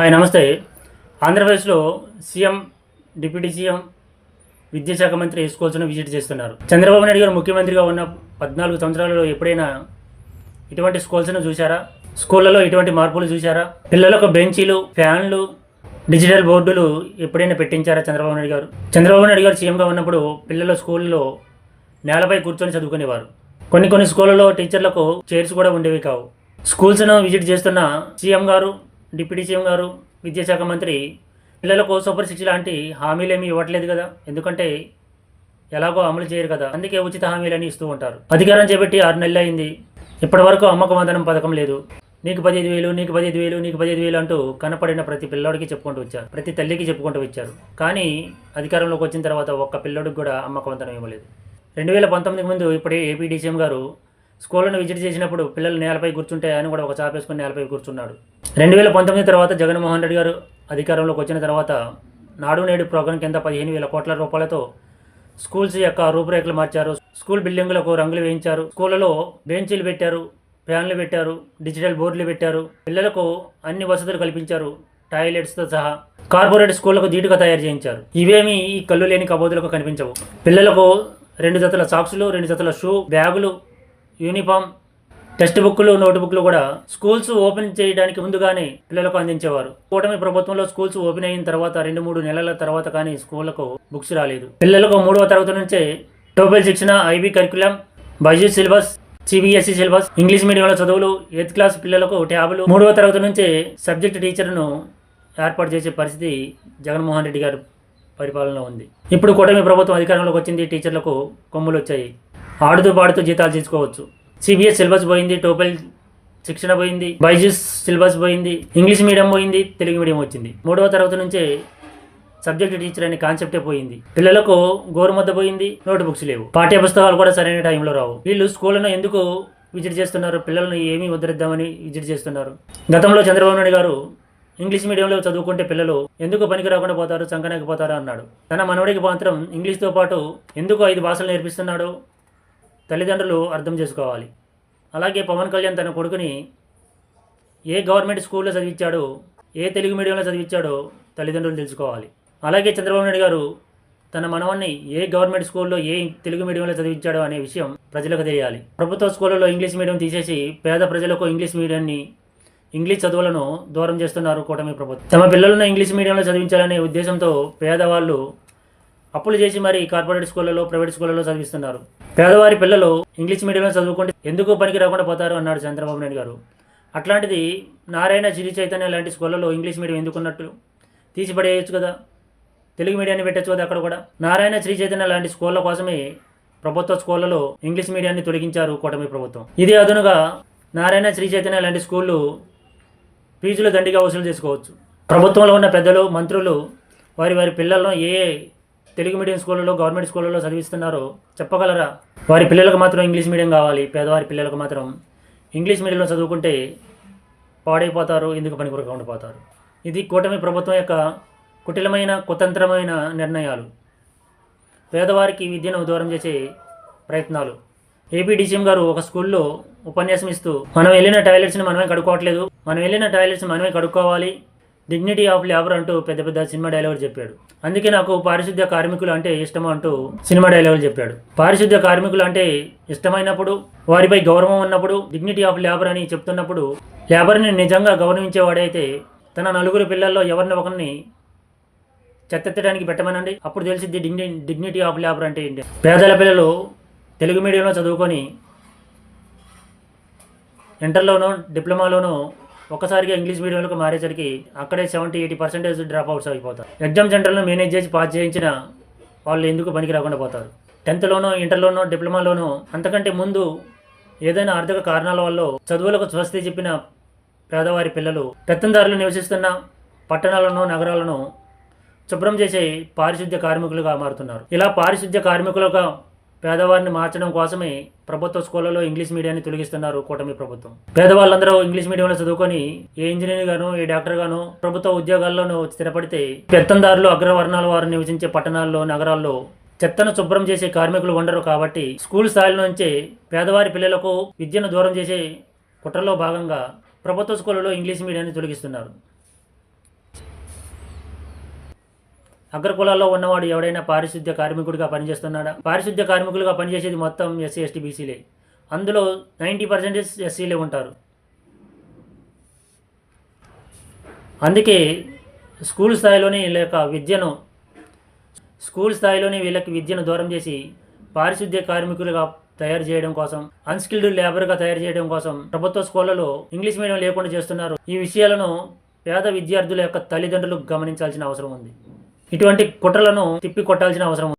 Hi నమస్తే. ఆంధ్రప్రదేశ్లో CM deputy CM విద్యాశాఖ మంత్రి స్కూల్స్ను విజిట్ చేస్తున్నారు. చంద్రబాబు నాయుడు గారు ముఖ్యమంత్రిగా ఉన్న పద్నాలుగు సంవత్సరాలలో ఎప్పుడైనా ఇటువంటి స్కూల్స్ను చూశారా? స్కూళ్ళలో ఇటువంటి మార్పులు చూశారా? పిల్లలకు బెంచీలు ఫ్యాన్లు డిజిటల్ బోర్డులు ఎప్పుడైనా పెట్టించారా చంద్రబాబు నాయుడు గారు? చంద్రబాబు నాయుడు గారు సీఎంగా ఉన్నప్పుడు పిల్లల స్కూల్లో నేలపై కూర్చొని చదువుకునేవారు. కొన్ని కొన్ని స్కూళ్ళలో టీచర్లకు చైర్స్ కూడా ఉండేవి కావు. స్కూల్స్ను విజిట్ చేస్తున్న సీఎం గారు డిప్యూటీ సీఎం గారు విద్యాశాఖ మంత్రి పిల్లలకు సూపర్ సిక్స్ లాంటి హామీలు ఇవ్వట్లేదు కదా? ఎందుకంటే ఎలాగో అమలు చేయరు కదా? అందుకే ఉచిత హామీలని ఇస్తూ ఉంటారు. అధికారం చేపట్టి ఆరు నెలలు అయింది. ఇప్పటి వరకు అమ్మక వందనం పథకం లేదు. నీకు పదిహేను వేలు నీకు పదిహేను వేలు నీకు పదిహేను వేలు అంటూ కనపడిన ప్రతి పిల్లోడికి చెప్పుకుంటూ వచ్చారు. ప్రతి తల్లికి చెప్పుకుంటూ వచ్చారు. కానీ అధికారంలోకి వచ్చిన తర్వాత ఒక్క పిల్లోడికి కూడా అమ్మక వందనం ఇవ్వలేదు. రెండు వేల పంతొమ్మిదికి ముందు ఇప్పుడే ఏపీ డీసీఎం గారు స్కూళ్ళను విజిట్ చేసినప్పుడు పిల్లలు నేలపై కూర్చుంటే ఆయన కూడా ఒక చాపేసుకుని నేలపై కూర్చున్నాడు. రెండు వేల పంతొమ్మిది తర్వాత జగన్మోహన్ రెడ్డి గారు అధికారంలోకి వచ్చిన తర్వాత నాడు నేడు ప్రోగ్రాం కింద పదిహేను వేల కోట్ల రూపాయలతో స్కూల్స్ యొక్క రూపురేఖలు మార్చారు. స్కూల్ బిల్డింగులకు రంగులు వేయించారు. స్కూళ్ళలో బెంచీలు పెట్టారు ఫ్యాన్లు పెట్టారు డిజిటల్ బోర్డులు పెట్టారు. పిల్లలకు అన్ని వసతులు కల్పించారు. టాయిలెట్స్తో సహా కార్పొరేట్ స్కూళ్ళకు ధీటుగా తయారు చేయించారు. ఇవేమి ఈ కళ్ళు లేని కబోదులకు కనిపించవు. పిల్లలకు రెండు జతల సాక్సులు రెండు జతల షూ బ్యాగులు యూనిఫామ్ టెక్స్ట్ బుక్లు నోట్బుక్లు కూడా స్కూల్స్ ఓపెన్ చేయడానికి ముందుగానే పిల్లలకు అందించేవారు. కూటమి ప్రభుత్వంలో స్కూల్స్ ఓపెన్ అయిన తర్వాత రెండు మూడు నెలల తర్వాత కానీ స్కూళ్ళకు బుక్స్ రాలేదు. పిల్లలకు మూడవ తరగతి నుంచే టోపెల్ శిక్షణ IB curriculum Byju's syllabus CBSE syllabus English మీడియంలో చదువులు ఎయిత్ క్లాస్ పిల్లలకు ట్యాబ్లు మూడవ తరగతి నుంచే సబ్జెక్ట్ టీచర్ను ఏర్పాటు చేసే పరిస్థితి జగన్మోహన్ రెడ్డి గారు పరిపాలనలో ఉంది. ఇప్పుడు కూటమి ప్రభుత్వం అధికారంలోకి వచ్చింది టీచర్లకు కొమ్ములు వచ్చాయి ఆడుతూ పాడుతూ జీతాలు తీసుకోవచ్చు. సిబిఎస్ సిలబస్ పోయింది టోపెల్ శిక్షణ పోయింది బైజూస్ సిలబస్ పోయింది ఇంగ్లీష్ మీడియం పోయింది తెలుగు మీడియం వచ్చింది. మూడవ తరగతి నుంచే సబ్జెక్ట్ టీచర్ అనే కాన్సెప్టే పోయింది. పిల్లలకు గోరుమద్ద పోయింది నోట్ బుక్స్ లేవు. పాఠ్య పుస్తకాలు కూడా సరైన టైంలో రావు. వీళ్ళు స్కూళ్ళను ఎందుకు విజిట్ చేస్తున్నారు? పిల్లలను ఏమి ఉద్ధరిద్దామని విజిట్ చేస్తున్నారు? గతంలో చంద్రబాబు నాయుడు గారు ఇంగ్లీష్ మీడియంలో చదువుకుంటే పిల్లలు ఎందుకు పనికి రాకుండా పోతారు చంకనకి పోతారు అన్నాడు. తన మనవడికి మాత్రం ఇంగ్లీష్తో పాటు ఎందుకు ఐదు భాషలు నేర్పిస్తున్నాడు? తల్లిదండ్రులు అర్థం చేసుకోవాలి. అలాగే పవన్ కళ్యాణ్ తన కొడుకుని ఏ గవర్నమెంట్ స్కూల్లో చదివించాడో ఏ తెలుగు మీడియంలో చదివించాడో తల్లిదండ్రులు తెలుసుకోవాలి. అలాగే చంద్రబాబు నాయుడు గారు తన మనవాన్ని ఏ గవర్నమెంట్ స్కూల్లో ఏ తెలుగు మీడియంలో చదివించాడో అనే విషయం ప్రజలకు తెలియాలి. ప్రభుత్వ స్కూళ్ళలో ఇంగ్లీష్ మీడియం తీసేసి పేద ప్రజలకు ఇంగ్లీష్ మీడియాన్ని ఇంగ్లీష్ చదువులను దూరం చేస్తున్నారు కూటమి ప్రభుత్వం. తమ పిల్లలను ఇంగ్లీష్ మీడియంలో చదివించాలనే ఉద్దేశంతో పేదవాళ్ళు అప్పులు చేసి మరి కార్పొరేట్ స్కూళ్ళలో ప్రైవేట్ స్కూళ్ళలో చదివిస్తున్నారు. పేదవారి పిల్లలు ఇంగ్లీష్ మీడియంలో చదువుకుంటే ఎందుకు పనికి రాకుండా పోతారు అన్నాడు చంద్రబాబు నాయుడు గారు. అట్లాంటిది నారాయణ చిరి చైతన్య లాంటి స్కూళ్ళలో ఇంగ్లీష్ మీడియం ఎందుకున్నట్టు? తీసిపడేయచ్చు కదా. తెలుగు మీడియాన్ని పెట్టచ్చు కదా అక్కడ కూడా. నారాయణ శ్రీ చైతన్య లాంటి స్కూళ్ళ కోసమే ప్రభుత్వ స్కూళ్ళలో ఇంగ్లీష్ మీడియాన్ని తొలగించారు కూటమి ప్రభుత్వం. ఇదే అదునుగా నారాయణ శ్రీ చైతన్య లాంటి స్కూళ్ళు ఫీజులు దండిగా వసూలు చేసుకోవచ్చు. ప్రభుత్వంలో ఉన్న పెద్దలు మంత్రులు వారి వారి పిల్లలను ఏ తెలుగు మీడియం స్కూళ్ళలో గవర్నమెంట్ స్కూళ్ళలో చదివిస్తున్నారో చెప్పగలరా? వారి పిల్లలకు మాత్రం ఇంగ్లీష్ మీడియం కావాలి. పేదవారి పిల్లలకు మాత్రం ఇంగ్లీష్ మీడియంలో చదువుకుంటే పాడైపోతారు ఎందుకు పనికొరక ఉండిపోతారు? ఇది కూటమి ప్రభుత్వం యొక్క కుటిలమైన కుతంత్రమైన నిర్ణయాలు. పేదవారికి విద్యను దూరం చేసే ప్రయత్నాలు. ఏపీ డీసీఎం గారు ఒక స్కూల్లో ఉపన్యాసం ఇస్తూ మనం వెళ్ళిన టాయిలెట్స్ని మనమే కడుక్కోవట్లేదు. మనం వెళ్ళిన టాయిలెట్స్ మనమే కడుక్కోవాలి. డిగ్నిటీ ఆఫ్ లేబర్ అంటూ పెద్ద పెద్ద సినిమా డైలాగులు చెప్పాడు. అందుకే నాకు పారిశుద్ధ్య కార్మికులు అంటే ఇష్టం అంటూ సినిమా డైలాగులు చెప్పాడు. పారిశుద్ధ్య కార్మికులు అంటే ఇష్టమైనప్పుడు వారిపై గౌరవం ఉన్నప్పుడు డిగ్నిటీ ఆఫ్ లేబర్ అని చెప్తున్నప్పుడు లేబర్ని నిజంగా గౌరవించేవాడైతే తన నలుగురు పిల్లల్లో ఎవరిని ఒకరిని చెత్తెత్తడానికి పెట్టమనండి. అప్పుడు తెలిసిద్ది డిగ్ని డిగ్నిటీ ఆఫ్ లేబర్ అంటే ఏంటి? పేదల పిల్లలు తెలుగు మీడియంలో చదువుకొని ఇంటర్లోనూ డిప్లొమాలోనూ ఒక్కసారిగా ఇంగ్లీష్ మీడియంలోకి మారేసరికి అక్కడే seventy eighty percentage drop outs అయిపోతారు. ఎగ్జామ్ సెంటర్లో మేనేజ్ చేసి పాస్ చేయించిన వాళ్ళు ఎందుకు పనికి రాకుండా పోతారు? టెన్త్లోనో ఇంటర్లోనో డిప్లొమాలోనో అంతకంటే ముందు ఏదైనా ఆర్థిక కారణాల వల్ల చదువులకు స్వస్తి చెప్పిన పేదవారి పిల్లలు పెత్తందారులు నివసిస్తున్న పట్టణాలను నగరాలను శుభ్రం చేసే పారిశుద్ధ్య కార్మికులుగా మారుతున్నారు. ఇలా పారిశుద్ధ్య కార్మికులుగా పేదవారిని మార్చడం కోసమే ప్రభుత్వ స్కూళ్ళలో ఇంగ్లీష్ మీడియాన్ని తొలగిస్తున్నారు కూటమి ప్రభుత్వం. పేదవాళ్ళందరూ ఇంగ్లీష్ మీడియంలో చదువుకొని ఏ ఇంజనీర్ గాను ఏ డాక్టర్ గాను ప్రభుత్వ ఉద్యోగాల్లోనూ స్థిరపడితే పెత్తందారులు అగ్రవర్ణాల వారు నివసించే పట్టణాల్లో నగరాల్లో చెత్తను శుభ్రం చేసే కార్మికులు ఉండరు కాబట్టి స్కూల్ స్థాయిల నుంచే పేదవారి పిల్లలకు విద్యను దూరం చేసే కుట్రలో భాగంగా ప్రభుత్వ స్కూళ్ళలో ఇంగ్లీష్ మీడియాన్ని తొలగిస్తున్నారు. అగ్రకులాల్లో ఉన్నవాడు ఎవడైనా పారిశుద్ధ్య కార్మికుడిగా పనిచేస్తున్నాడా? పారిశుద్ధ్య కార్మికులుగా పనిచేసేది మొత్తం ఎస్సీ ఎస్టీ బీసీలే. అందులో నైంటీ పర్సెంటేజ్ ఎస్సీలే ఉంటారు. అందుకే స్కూల్ స్థాయిలోనే లేక విద్యను స్కూల్ స్థాయిలోనే వీళ్ళకి విద్యను దూరం చేసి పారిశుద్ధ్య కార్మికులుగా తయారు చేయడం కోసం అన్స్కిల్డ్ లేబర్గా తయారు చేయడం కోసం ప్రభుత్వ స్కూళ్ళలో ఇంగ్లీష్ మీడియం లేకుండా చేస్తున్నారు. ఈ విషయాలను పేద విద్యార్థుల యొక్క తల్లిదండ్రులు గమనించాల్సిన అవసరం ఉంది. ఇటువంటి కుట్రలను తిప్పి కొట్టాల్సిన అవసరం